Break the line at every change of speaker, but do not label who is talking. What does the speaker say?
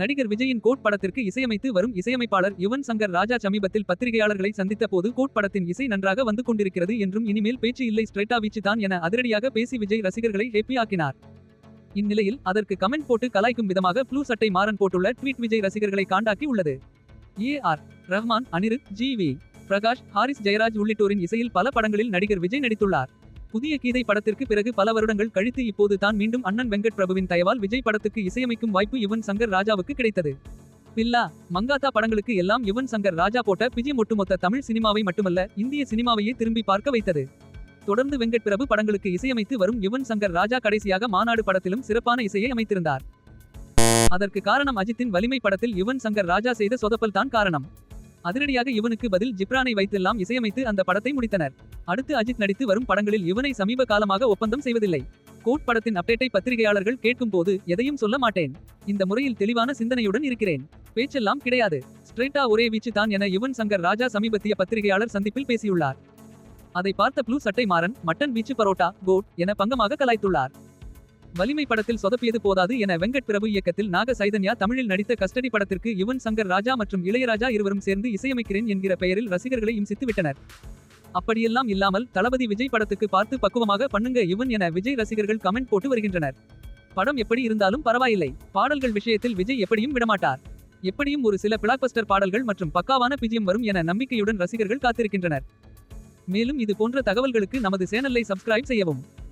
நடிகர் விஜயின் கோட் படத்திற்கு இசையமைத்து வரும் இசையமைப்பாளர் யுவன் சங்கர் ராஜா சமீபத்தில் பத்திரிகையாளர்களை சந்தித்த போது கோட் படத்தின் இசை நன்றாக வந்து கொண்டிருக்கிறது என்றும் இனிமேல் பேச்சு இல்லை ஸ்ட்ரைட்டா வீச்சு தான் என அதிரடியாக பேசி விஜய் ரசிகர்களை ஹேப்பியாக்கினார் இந்நிலையில் அதற்கு கமெண்ட் போட்டு கலாய்க்கும் விதமாக ப்ளூ சட்டை மாறன் போட்டுள்ள ட்வீட் விஜய் ரசிகர்களை காண்டாக்கி உள்ளது. A R Rahman Anirudh G V Prakash Harris Jayaraj உள்ளிட்டோரின் இசையில் பல படங்களில் நடிகர் விஜய் நடித்துள்ளார். புதிய கீதை படத்திற்கு பிறகு பல வருடங்கள் கழித்து இப்போது தான் மீண்டும் அண்ணன் வெங்கட் பிரபுவின் தயவால் விஜய் படத்துக்கு இசையமைக்கும் வாய்ப்பு யுவன் சங்கர் ராஜாவுக்கு கிடைத்தது. பில்லா மங்காத்தா படங்களுக்கு எல்லாம் யுவன் சங்கர் ராஜா போட்ட பிஜி ஒட்டுமொத்த தமிழ் சினிமாவை மட்டுமல்ல இந்திய சினிமாவையே திரும்பி பார்க்க வைத்தது. தொடர்ந்து வெங்கட் பிரபு படங்களுக்கு இசையமைத்து வரும் யுவன் சங்கர் ராஜா கடைசியாக மாநாடு படத்திலும் சிறப்பான இசையை அமைத்திருந்தார். அதற்கு காரணம் அஜித்தின் வலிமை படத்தில் யுவன் சங்கர் ராஜா செய்த சொதப்பல் தான் காரணம். அதிரடியாக இவனுக்கு பதில் ஜிப்ரானை வைத்தெல்லாம் இசையமைத்து அந்த படத்தை முடித்தனர். அடுத்து அஜித் நடித்து வரும் படங்களில் இவனை சமீப காலமாக ஒப்பந்தம் செய்வதில்லை. கோட் படத்தின் அப்டேட்டை பத்திரிகையாளர்கள் கேட்கும் போது எதையும் சொல்ல மாட்டேன். இந்த முறையில் தெளிவான சிந்தனையுடன் இருக்கிறேன். பேச்செல்லாம் கிடையாது. ஸ்ட்ரெயிட்டா ஒரே வீச்சு தான் என யுவன் சங்கர் ராஜா சமீபத்திய பத்திரிகையாளர் சந்திப்பில் பேசியுள்ளார். அதை பார்த்த ப்ளூ சட்டை மாறன் மட்டன் வீச்சு பரோட்டா கோட் என பங்கமாக கலாய்த்துள்ளார். வலிமை படத்தில் சொதப்பியது போதாது என வெங்கட் பிரபு இயக்கத்தில் நாக சைதன்யா தமிழில் நடித்த கஸ்டடி படத்திற்கு யுவன் சங்கர் ராஜா மற்றும் இளையராஜா இருவரும் சேர்ந்து இசையமைக்கிறேன் என்கிற பெயரில் ரசிகர்களை இம்சித்து விட்டனர். அப்படியெல்லாம் இல்லாமல் தளபதி விஜய் படத்துக்கு பார்த்து பக்குவமாக பண்ணுங்க யுவன் என விஜய் ரசிகர்கள் கமெண்ட் போட்டு வருகின்றனர். படம் எப்படி இருந்தாலும் பரவாயில்லை. பாடல்கள் விஷயத்தில் விஜய் எப்படியும் விடமாட்டார். எப்படியும் ஒரு சில பிளாக்பஸ்டர் பாடல்கள் மற்றும் பக்காவான பிஜியம் வரும் என நம்பிக்கையுடன் ரசிகர்கள் காத்திருக்கின்றனர். மேலும் இது போன்ற தகவல்களுக்கு நமது சேனலை சப்ஸ்கிரைப் செய்யவும்.